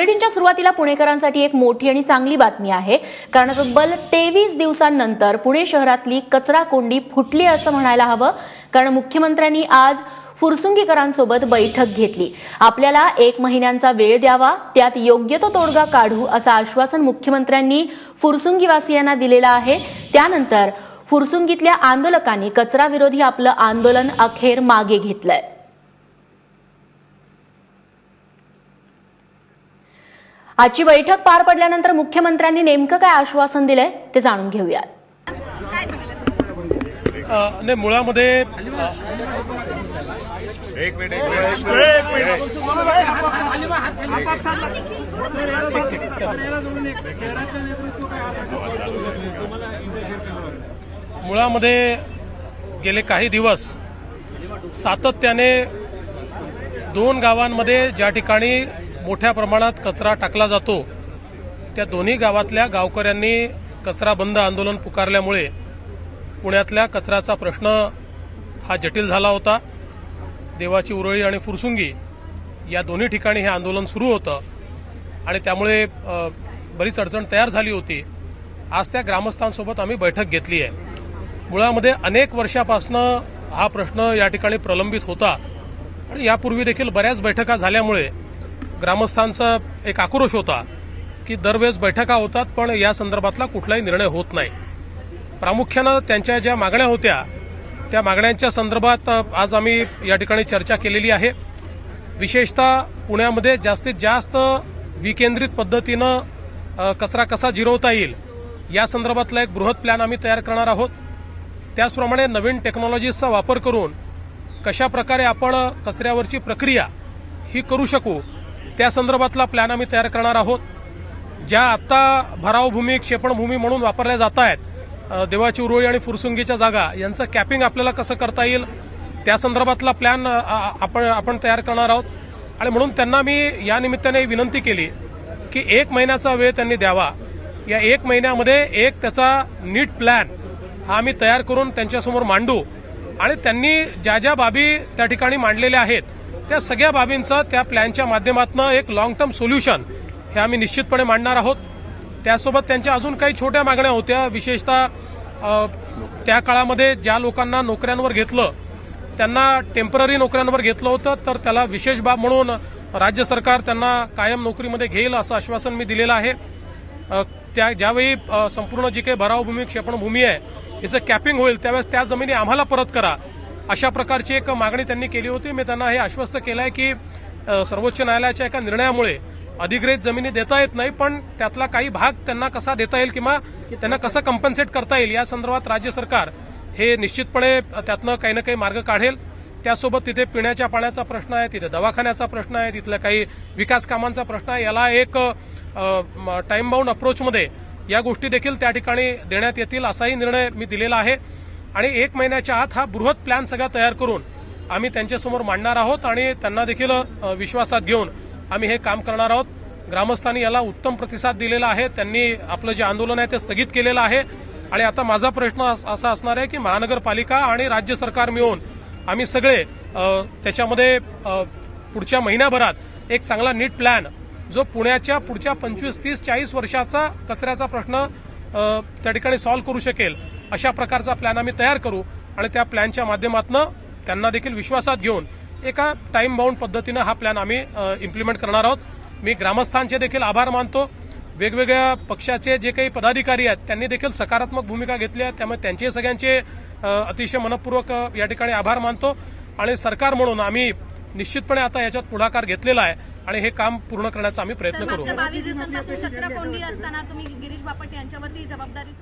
बुलेटिनच्या सुरुवातीला पुणेकरांसाठी एक मोठी आणि चांगली बातमी आहे. कारण तब्बल तेवीस दिवसांनंतर पुणे शहरातली कचरा कोंडी फुटली असं म्हणायला हवं. कारण मुख्यमंत्र्यांनी आज फुरसुंगीकरांसोबत बैठक घेतली. आपल्याला एक महिन्यांचा वेळ द्यावा त्यात योग्य तो तोडगा काढू असं आश्वासन मुख्यमंत्र्यांनी फुरसुंगीवासियांना दिलेलं आहे. त्यानंतर फुरसुंगीतल्या आंदोलकांनी कचरा विरोधी आपलं आंदोलन अखेर मागे घेतलंय. आजची बैठक पार पडल्यानंतर मुख्यमंत्र्यांनी नेमकं काय आश्वासन दिलंय ते जाणून घेऊयात. नाही मुळामध्ये एक मिनिट एक मुळामध्ये गेले काही दिवस सातत्याने दोन गावांमध्ये ज्या ठिकाणी मोठ्या प्रमाणात कचरा टाकला जातो. त्या दोन्ही गावातल्या गावकऱ्यांनी कचरा बंद आंदोलन पुकारल्यामुळे पुण्यातल्या कचऱ्याचा प्रश्न हा जटिल झाला होता. देवाची उरळी आणि फुरसुंगी या दोन्ही ठिकाणी हे आंदोलन सुरू होतं आणि त्यामुळे बरीच अडचण तयार झाली होती. आज त्या ग्रामस्थांसोबत आम्ही बैठक घेतली आहे. मुळामध्ये अनेक वर्षापासनं हा प्रश्न या ठिकाणी प्रलंबित होता. आणि यापूर्वी देखील बऱ्याच बैठका झाल्यामुळे ग्रामस्थांचा एक आक्रोश होता की दरवेळेस बैठका होतात पण या संदर्भातला कुठलाही निर्णय होत नाही. प्रामुख्यानं त्यांच्या ज्या मागण्या होत्या त्या मागण्यांच्या संदर्भात आज आम्ही या ठिकाणी चर्चा केलेली आहे. विशेषतः पुण्यामध्ये जास्तीत जास्त विकेंद्रित पद्धतीनं कचरा कसा जिरवता येईल या संदर्भातला एक बृहत प्लॅन आम्ही तयार करणार आहोत. त्याचप्रमाणे नवीन टेक्नॉलॉजीजचा वापर करून कशा प्रकारे आपण कचऱ्यावरची प्रक्रिया ही करू शकू त्या संदर्भातला प्लॅन आम्ही तयार करणार आहोत. ज्या आत्ता भरावभूमी क्षेपणभूमी म्हणून वापरल्या जात आहेत देवाची उरुळी आणि फुरसुंगीच्या जागा यांचं कॅपिंग आपल्याला कसं करता येईल त्या संदर्भातला प्लॅन आपण आपण तयार करणार आहोत. आणि म्हणून त्यांना मी या निमित्ताने विनंती केली की एक महिन्याचा वेळ त्यांनी द्यावा. या एक महिन्यामध्ये एक त्याचा नीट प्लॅन हा आम्ही तयार करून त्यांच्यासमोर मांडू. आणि त्यांनी ज्या ज्या बाबी त्या ठिकाणी मांडलेल्या आहेत त्या सगळ्या बाबींचं त्या प्लॅनच्या माध्यमातून एक लॉंग टर्म सोल्युशन हे आम्ही निश्चितपणे मांडणार आहोत. त्यासोबत त्यांच्या अजून काही छोट्या मागण्या होत्या. विशेषतः त्या काळामध्ये ज्या लोकांना नोकऱ्यांवर घेतलं त्यांना टेंपररी नोकऱ्यांवर घेतलं होतं तर त्याला विशेष बाब म्हणून राज्य सरकार त्यांना कायम नोकरीमध्ये घेईल असं आश्वासन मी दिलेलं आहे. त्या ज्यावेळी संपूर्ण जी काही भरावभूमी क्षेपणभूमी आहे याचं कॅपिंग होईल त्यावेळेस त्या जमिनी आम्हाला परत करा. अशा प्रकारची एक मागणी त्यांनी केली होती. मी त्यांना हे आश्वस्त केलं आहे की सर्वोच्च न्यायालयाच्या एका निर्णयामुळे अधिग्रहित जमिनी देता येत नाही पण त्यातला काही भाग त्यांना कसा देता येईल किंवा त्यांना कसं कम्पन्सेट करता येईल या संदर्भात राज्य सरकार हे निश्चितपणे त्यातनं काही ना काही मार्ग काढेल. त्यासोबत तिथे पिण्याच्या पाण्याचा प्रश्न आहे तिथे दवाखान्याचा प्रश्न आहे तिथल्या काही विकास कामांचा प्रश्न आहे. याला एक टाईम बाउंड अप्रोचमध्ये या गोष्टी देखील त्या ठिकाणी देण्यात येतील असाही निर्णय मी दिलेला आहे. आणि एक महिन्याच्या आत हा बृहत प्लॅन सगळा तयार करून आम्ही त्यांच्यासमोर मांडणार आहोत आणि त्यांना देखील विश्वासात घेऊन आम्ही हे काम करणार आहोत. ग्रामस्थांनी याला उत्तम प्रतिसाद दिलेला आहे. त्यांनी आपलं जे आंदोलन आहे ते स्थगित केलेलं आहे. आणि आता माझा प्रश्न असा असणार आहे की महानगरपालिका आणि राज्य सरकार मिळून आम्ही सगळे त्याच्यामध्ये पुढच्या महिन्याभरात एक चांगला नीट प्लॅन जो पुण्याच्या पुढच्या पंचवीस तीस चाळीस वर्षाचा कचऱ्याचा प्रश्न त्या ठिकाणी सॉल्व्ह करू शकेल अशा प्रकारचा प्लॅन आम्ही तयार करू आणि त्या प्लॅनच्या माध्यमातून त्यांना देखील विश्वासात घेऊन एका टाइम बाउंड पद्धतीनं हा प्लॅन आम्ही इम्प्लिमेंट करणार आहोत. मी ग्रामस्थांचे देखील आभार मानतो. वेगवेगळ्या पक्षाचे जे काही पदाधिकारी आहेत त्यांनी देखील सकारात्मक भूमिका घेतली आहे. त्यामुळे त्यांचे सगळ्यांचे अतिशय मनपूर्वक या ठिकाणी आभार मानतो. आणि सरकार म्हणून आम्ही निश्चितपणे आता याच्यात पुढाकार घेतलेला आहे. आणि हे काम पूर्ण करण्याचा आम्ही प्रयत्न करू बावीस दिवसांपासून सतरा कोंडी असताना तुम्ही गिरीश बापट यांच्यावरती जबाबदारी.